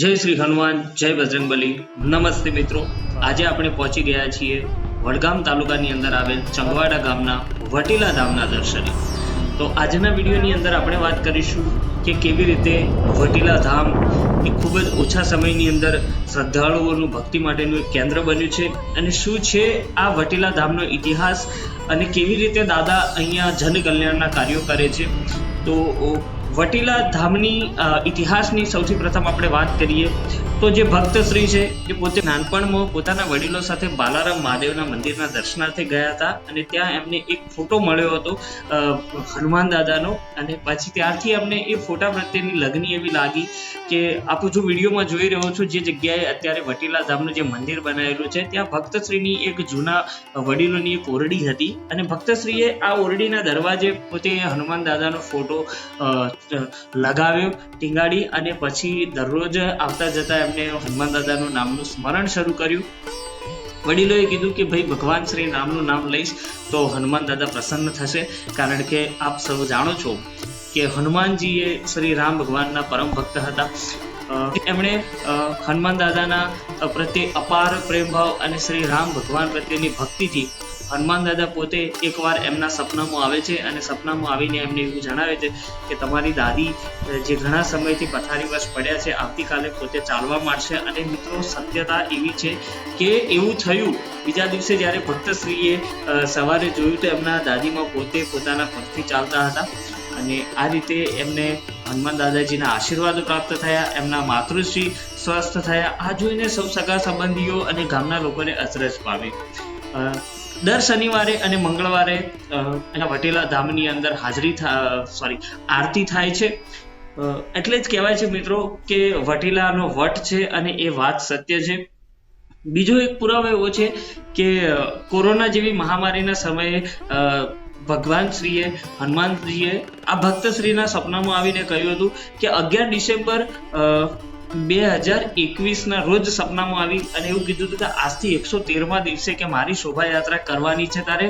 જય શ્રી હનુમાન, જય બજરંગબલી નમસ્તે મિત્રો. આજે આપણે પહોંચી ગયા છીએ વડગામ તાલુકાની અંદર આવેલ ચંગવાડા ગામના વટીલા ધામના દર્શને. તો આજના વિડીયોની અંદર આપણે વાત કરીશું કે કેવી રીતે વટીલા ધામ એ ખૂબ જ ઓછા સમયની અંદર શ્રદ્ધાળુઓનું ભક્તિ માટેનું એક કેન્દ્ર બન્યું છે અને શું છે આ વટીલા ધામનો ઇતિહાસ અને કેવી રીતે દાદા અહીંયા જનકલ્યાણના કાર્યો કરે છે. તો વટીલા ધામની ઇતિહાસની સૌથી પ્રથમ આપણે વાત કરીએ તો જે ભક્તશ્રી છે એ પોતે નાનપણમાં પોતાના વડીલો સાથે બાલારામ મહાદેવના મંદિરના દર્શનાર્થે ગયા હતા અને ત્યાં એમને એક ફોટો મળ્યો હતો હનુમાન દાદાનો અને પછી ત્યારથી એમને એ ફોટા પ્રત્યેની લગની એવી લાગી કે આપ જો વિડીયોમાં જોઈ રહ્યો છો, જે જગ્યાએ અત્યારે વટીલા ધામનું જે મંદિર બનાવેલું છે, ત્યાં ભક્તશ્રીની એક જૂના વડીલોની એક ઓરડી હતી અને ભક્તશ્રીએ આ ઓરડીના દરવાજે પોતે હનુમાન દાદાનો ફોટો લગાવ્યો, ટીંગાડી અને પછી દરરોજ આવતા જતા એમને હનુમાન દાદાનું નામનું સ્મરણ શરૂ કર્યું. વડીલોએ કીધું કે, ભાઈ, ભગવાન શ્રી રામનું નામ લઈશ તો હનુમાન દાદા પ્રસન્ન થશે. કારણ કે આપ સૌ જાણો છો કે હનુમાનજી એ શ્રી રામ ભગવાનના પરમ ભક્ત હતા. એમણે હનુમાન દાદાના પ્રત્યે અપાર પ્રેમ ભાવ અને શ્રી રામ ભગવાન પ્રત્યેની ભક્તિથી હનુમાન દાદા પોતે એકવાર એમના સપનામાં આવે છે અને સપનામાં આવીને એમને એવું જણાવે છે કે તમારી દાદી જે ઘણા સમયથી પથારીવશ પડ્યા છે, આવતીકાલે પોતે ચાલવા માંડશે. અને મિત્રો સત્યતા એવી છે કે એવું થયું, બીજા દિવસે જ્યારે ભક્તશ્રીએ સવારે જોયું તો એમના દાદીમાં પોતે પોતાના પગથી ચાલતા હતા. અને આ રીતે એમને હનુમાન દાદાજીના આશીર્વાદ પ્રાપ્ત થયા, એમના માતૃશ્રી સ્વસ્થ થયા. આ જોઈને સૌ સગા સંબંધીઓ અને ગામના લોકોને અચરજ પામી. દર શનિવારે અને મંગળવારે એના વટેલા ધામની અંદર હાજરી સોરી આરતી થાય છે. એટલે જ કહેવાય છે મિત્રો કે વટીલાનો વટ છે અને એ વાત સત્ય છે. બીજો એક પુરાવો એવો છે કે કોરોના જેવી મહામારીના સમયે ભગવાન શ્રીએ હનુમાનજીએ આ ભક્ત શ્રીના સપનામાં આવીને કહ્યું હતું કે અગિયાર ડિસેમ્બર બે હજાર એકવીસના રોજ સપનામાં આવી અને એવું કીધું હતું કે આજથી એકસો તેરમા દિવસે કે મારી શોભાયાત્રા કરવાની છે તારે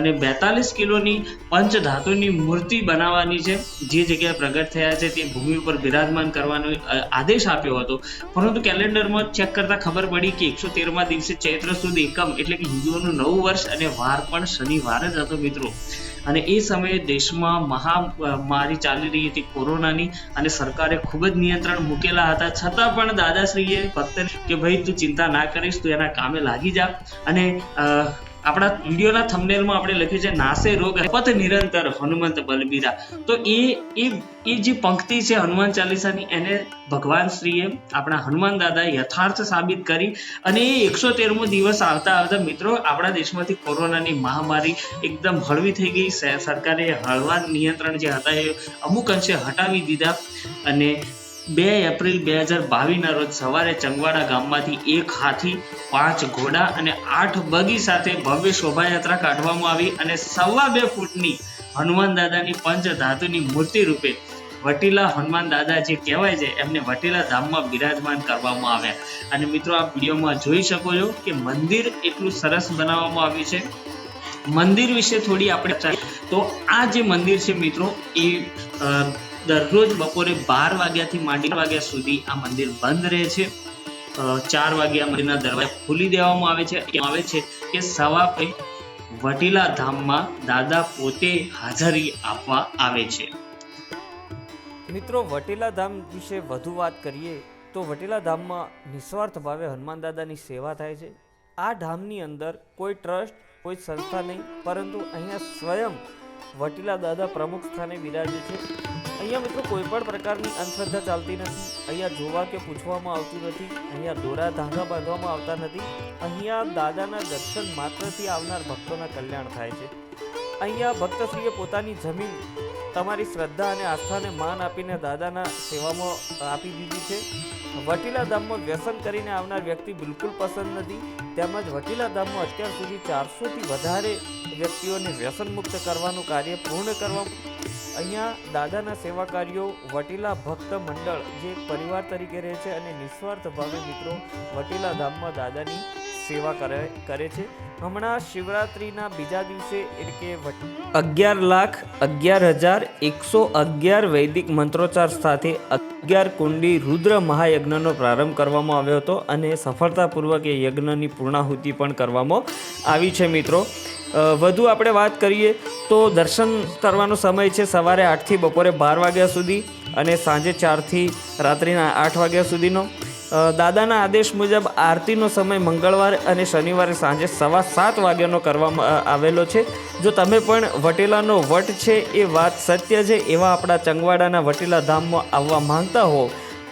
અને બેતાલીસ કિલોની પંચ ધાતુની મૂર્તિ બનાવવાની છે. જે જગ્યાએ પ્રગટ થયા છે તે ભૂમિ ઉપર બિરાજમાન કરવાનો આદેશ આપ્યો હતો. પરંતુ કેલેન્ડરમાં ચેક કરતાં ખબર પડી કે એકસો તેરમા દિવસે ચૈત્ર સુદ એકમ એટલે કે હિન્દુઓનું નવું વર્ષ અને વાર પણ શનિવાર જ હતો મિત્રો. અને એ સમયે દેશમાં મહામારી ચાલી રહી હતી કોરોનાની અને સરકારે ખૂબ જ નિયંત્રણ મૂકેલા હતા. છતાં પણ દાદાશ્રીએ ભક્તને કે ભાઈ તું ચિંતા ના કરીશ, તું એના કામે લાગી જા અને આપણા વિડીયોના થંબનેલમાં આપણે લખ્યું છે, નાસે રોગ પત નિરંતર, હનુમંત બલબીરા. તો એ એ એ જે પંક્તિ છે હનુમાન ચાલીસાની, એને ભગવાન શ્રીએ આપણા હનુમાન દાદાએ યથાર્થ સાબિત કરી અને એ એકસો તેરમો દિવસ આવતા આવતા મિત્રો, આપણા દેશમાંથી કોરોનાની મહામારી એકદમ હળવી થઈ ગઈ. સરકારે હળવા નિયંત્રણ જે હતા એ અમુક અંશે હટાવી દીધા અને બે એપ્રિલ બે હજાર બાવીસના રોજ સવારે ચંગવાડા ગામમાંથી એક હાથી, પાંચ ઘોડા અને આઠ બગી સાથે ભવ્ય શોભાયાત્રા કાઢવામાં આવી અને સવા બે ફૂટની હનુમાન દાદાની પંચ ધાતુની મૂર્તિ રૂપે વટીલા હનુમાન દાદા જે કહેવાય છે, એમને વટીલા ધામમાં બિરાજમાન કરવામાં આવ્યા. અને મિત્રો આ વિડીયોમાં જોઈ શકો છો કે મંદિર એટલું સરસ બનાવવામાં આવ્યું છે. મંદિર વિશે થોડી આપણે તો આ જે મંદિર છે મિત્રો, એ દરરોજ બપોરે બાર વાગ્યાથી માંડી વાગ્યા સુધી આ મંદિર બંધ રહે છે. ચાર વાગ્યા મંદિરના દરવાજા ખોલી દેવામાં આવે છે. આવે છે કે સવા પે વટીલા ધામમાં દાદા પોતે હાજરી આપવા આવે છે. મિત્રો, વટીલા ધામ વિશે વધુ વાત કરીએ તો વટીલા ધામમાં નિસ્વાર્થ ભાવે હનુમાન દાદાની સેવા થાય છે. આ ધામની અંદર કોઈ ટ્રસ્ટ, કોઈ સંસ્થા નહીં, પરંતુ અહીંયા સ્વયં વટીલા દાદા પ્રમુખ સ્થાને બિરાજે છે. અહીંયા મિત્રો કોઈ પણ પ્રકારની અંધશ્રદ્ધા ચાલતી નથી. અહીંયા જોવા કે પૂછવામાં આવતું નથી. અહીંયા દોરા ધાગા બાંધવામાં આવતા નથી. અહીંયા દાદાના દર્શન માત્રથી આવનાર ભક્તોના કલ્યાણ થાય છે. અહીંયા ભક્તશ્રીએ પોતાની જમીન તમારી શ્રદ્ધા અને આસ્થાને માન આપીને દાદાના સેવામાં આપી દીધી છે. વટીલા ધામમાં વ્યસન કરીને આવનાર વ્યક્તિ બિલકુલ પસંદ નથી. તેમજ વટીલા ધામમાં અત્યાર સુધી ચારસોથી વધારે વ્યક્તિઓને વ્યસન મુક્ત કરવાનું કાર્ય પૂર્ણ કરવા અહીંયા દાદાના સેવા કાર્યો વટીલા ભક્ત મંડળ જે પરિવાર તરીકે રહે છે અને નિસ્વાર્થ ભાવે મિત્રો વટીલા ધામમાં દાદાની સેવા કરે કરે છે. હમણાં શિવરાત્રિના બીજા દિવસે એટલે કે અગિયાર લાખ અગિયાર હજાર એકસો અગિયાર વૈદિક મંત્રોચ્ચાર સાથે અગિયાર કુંડી રુદ્ર મહાયજ્ઞનો પ્રારંભ કરવામાં આવ્યો હતો અને સફળતાપૂર્વક એ યજ્ઞની પૂર્ણાહુતિ પણ કરવામાં આવી છે મિત્રો. વધુ આપણે વાત કરીએ તો દર્શન કરવાનો સમય છે સવારે આઠથી બપોરે બાર વાગ્યા સુધી અને સાંજે ચારથી રાત્રિના આઠ વાગ્યા સુધીનો. દાદાના આદેશ મુજબ આરતીનો સમય મંગળવારે અને શનિવારે સાંજે સવા સાત વાગ્યાનો કરવામાં આવેલો છે. જો તમે પણ વટેલાનો વટ છે એ વાત સત્ય છે એવા આપણા ચંગવાડાના વટેલા ધામમાં આવવા માંગતા હો,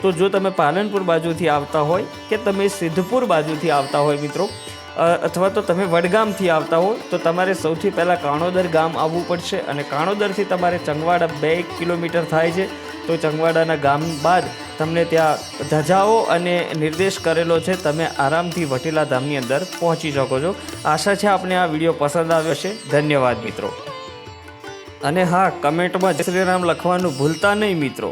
તો જો તમે પાલનપુર બાજુથી આવતા હોય કે તમે સિદ્ધપુર બાજુથી આવતા હોય મિત્રો અથવા તો તમે વડગામથી આવતા હો, તો તમારે સૌથી પહેલાં કાણોદર ગામ આવવું પડશે અને કાણોદરથી તમારે ચંગવાડા બે કિલોમીટર થાય છે. તો ચંગવાડાના ગામ બાદ તમને ત્યાં ધજાઓ અને નિર્દેશ કરેલો છે, તમે આરામથી વટીલા ધામની અંદર પહોંચી શકો છો. આશા છે આપને આ વીડિયો પસંદ આવ્યો છે ધન્યવાદ મિત્રો. અને હા, કમેન્ટમાં જય શ્રી રામ લખવાનું ભૂલતા નહીં મિત્રો.